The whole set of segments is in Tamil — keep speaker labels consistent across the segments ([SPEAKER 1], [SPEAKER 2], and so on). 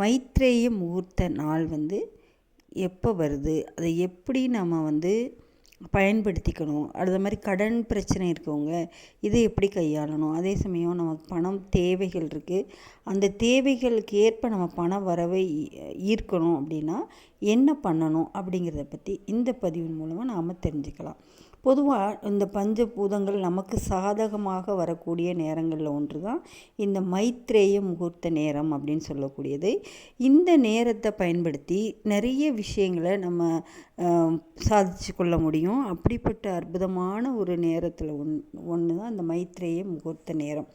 [SPEAKER 1] மைத்ரேய முகூர்த்த நாள் வந்து எப்போ வருது? அதை எப்படி நம்ம வந்து பயன்படுத்திக்கணும்? அது மாதிரி கடன் பிரச்சனை இருக்கவங்க இதை எப்படி கையாளணும்? அதே சமயம் நமக்கு பணம் தேவைகள் இருக்குது அந்த தேவைகளுக்கு ஏற்ப நம்ம பண வரவை ஈர்க்கணும் அப்படின்னா என்ன பண்ணணும் அப்படிங்கிறத பற்றி இந்த பதிவின் மூலமாக நாம் தெரிஞ்சுக்கலாம். பொதுவாக இந்த பஞ்சபூதங்கள் நமக்கு சாதகமாக வரக்கூடிய நேரங்களில் ஒன்று தான் இந்த மைத்ரேய முகூர்த்த நேரம் அப்படின்னு சொல்லக்கூடியது. இந்த நேரத்தை பயன்படுத்தி நிறைய விஷயங்களை நம்ம சாதிச்சு கொள்ள முடியும். அப்படிப்பட்ட அற்புதமான ஒரு நேரத்தில் ஒன் ஒன்று தான் இந்த மைத்ரேய முகூர்த்த நேரம்.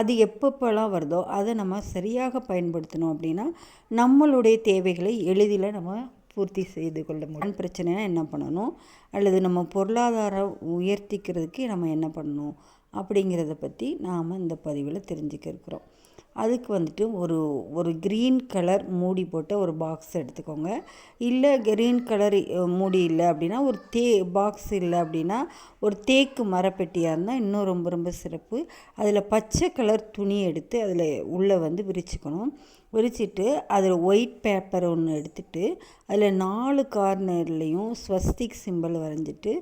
[SPEAKER 1] அது எப்பப்போலாம் வருதோ அதை நம்ம சரியாக பயன்படுத்தணும் அப்படின்னா நம்மளுடைய தேவைகளை எளிதில் நம்ம பூர்த்தி செய்து கொள்ள முடியும். பிரச்சனைனா என்ன பண்ணணும்? அல்லது நம்ம பொருளாதாரம் உயர்த்திக்கிறதுக்கு நம்ம என்ன பண்ணணும்? அப்படிங்கிறத பற்றி நாம் இந்த பதிவில் தெரிஞ்சுக்க இருக்கிறோம். அதுக்கு வந்துட்டு ஒரு ஒரு க்ரீன் கலர் மூடி போட்ட ஒரு பாக்ஸ் எடுத்துக்கோங்க. இல்லை க்ரீன் கலர் மூடி இல்லை அப்படின்னா ஒரு தே பாக்ஸ் இல்லை அப்படின்னா ஒரு தேக்கு மரப்பெட்டியாக இருந்தால் இன்னும் ரொம்ப ரொம்ப சிறப்பு. அதில் பச்சை கலர் துணி எடுத்து அதில் உள்ளே வந்து விரிச்சுக்கணும். விரிச்சிட்டு அதில் ஒயிட் பேப்பர் ஒன்று எடுத்துகிட்டு அதில் நாலு கார்னர்லேயும் ஸ்வஸ்திக் சிம்பிள் வரைஞ்சிட்டு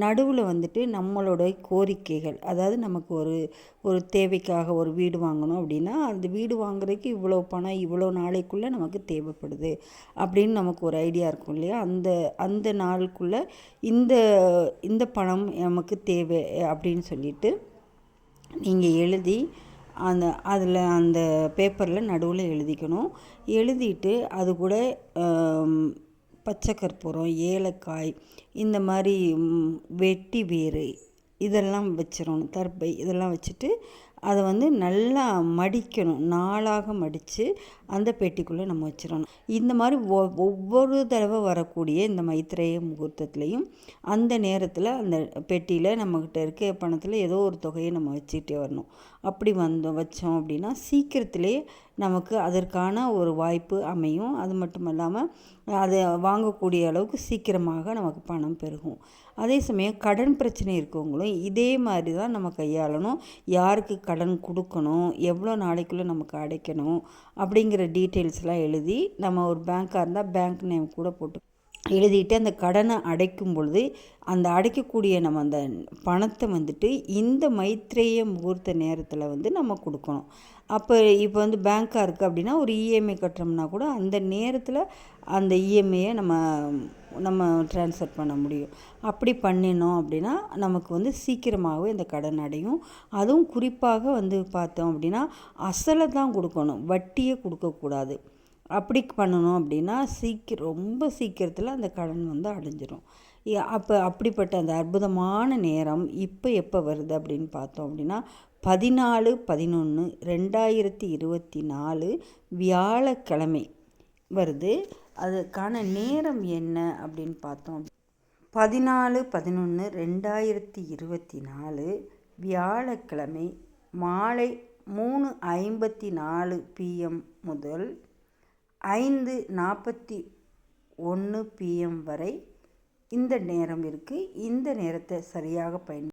[SPEAKER 1] நடுவில் வந்துட்டு நம்மளோட கோரிக்கைகள். அதாவது நமக்கு ஒரு ஒரு தேவைக்காக ஒரு வீடு வாங்கணும் அப்படின்னா அந்த வீடு வாங்குறதுக்கு இவ்வளோ பணம் இவ்வளோ நாளைக்குள்ளே நமக்கு தேவைப்படுது அப்படின்னு நமக்கு ஒரு ஐடியா இருக்கும் இல்லையா? அந்த அந்த நாளுக்குள்ளே இந்த இந்த பணம் நமக்கு தேவை அப்படின்னு சொல்லிட்டு நீங்கள் எழுதி அந்த அதில் அந்த பேப்பரில் நடுவில் எழுதிக்கணும். எழுதிட்டு அது கூட பச்சை கற்பூரம் ஏலக்காய் இந்த மாதிரி வெட்டி வேறு இதெல்லாம் வச்சிடணும் தர்பை இதெல்லாம் வச்சுட்டு அதை வந்து நல்லா மடிக்கணும் நாளாக மடித்து அந்த பெட்டிக்குள்ளே நம்ம வச்சிடணும். இந்த மாதிரி ஒ ஒவ்வொரு தடவை வரக்கூடிய இந்த மைத்திரேய முகூர்த்தத்துலேயும் அந்த நேரத்தில் அந்த பெட்டியில் நம்மக்கிட்ட இருக்க பணத்தில் ஏதோ ஒரு தொகையை நம்ம வச்சுக்கிட்டே வரணும். அப்படி வந்தோம் வச்சோம் அப்படின்னா சீக்கிரத்திலே நமக்கு அதற்கான ஒரு வாய்ப்பு அமையும். அது மட்டும் இல்லாமல் அதை வாங்கக்கூடிய அளவுக்கு சீக்கிரமாக நமக்கு பணம் பெருகும். அதே சமயம் கடன் பிரச்சனை இருக்கவங்களும் இதே மாதிரி தான் நம்ம கையாளணும். யாருக்கு கடன் கொடுக்கணும்? எவ்வளோ நாளைக்குள்ளே நமக்கு அடைக்கணும்? அப்படிங்கிற டீட்டெயில்ஸ்லாம் எழுதி நம்ம ஒரு பேங்க்காக இருந்தால் பேங்க் நேம் கூட போட்டு எழுதிட்டு அந்த கடனை அடைக்கும் பொழுது அந்த அடைக்கக்கூடிய நம்ம அந்த பணத்தை வந்துட்டு இந்த மைத்ரேய முகூர்த்த நேரத்தில் வந்து நம்ம கொடுக்கணும். அப்போ இப்போ வந்து பேங்க்காக இருக்குது அப்படின்னா ஒரு இஎம்ஐ கட்டுறோம்னா கூட அந்த நேரத்தில் அந்த இஎம்ஐயை நம்ம நம்ம டிரான்ஸ்ஃபர் பண்ண முடியும். அப்படி பண்ணினோம் அப்படின்னா நமக்கு வந்து சீக்கிரமாகவே இந்த கடன் அடையும். அதுவும் குறிப்பாக வந்து பார்த்தோம் அப்படின்னா அசலை தான் கொடுக்கணும். வட்டியை கொடுக்கக்கூடாது. அப்படி பண்ணணும் அப்படின்னா சீக்கிரம் ரொம்ப சீக்கிரத்தில் அந்த கடன் வந்து அடைஞ்சிரும். அப்போ அப்படிப்பட்ட அந்த அற்புதமான நேரம் இப்போ எப்போ வருது அப்படின்னு பார்த்தோம் அப்படின்னா பதினாலு பதினொன்று ரெண்டாயிரத்தி இருபத்தி நாலு வியாழக்கிழமை வருது. அதுக்கான நேரம் என்ன அப்படின்னு பார்த்தோம். பதினாலு பதினொன்று ரெண்டாயிரத்தி இருபத்தி நாலு வியாழக்கிழமை மாலை மூணு ஐம்பத்தி நாலு பிஎம் முதல் ஐந்து நாற்பத்தி ஒன்று பிஎம் வரை இந்த நேரம் இருக்குது இந்த நேரத்தை சரியாக பயன்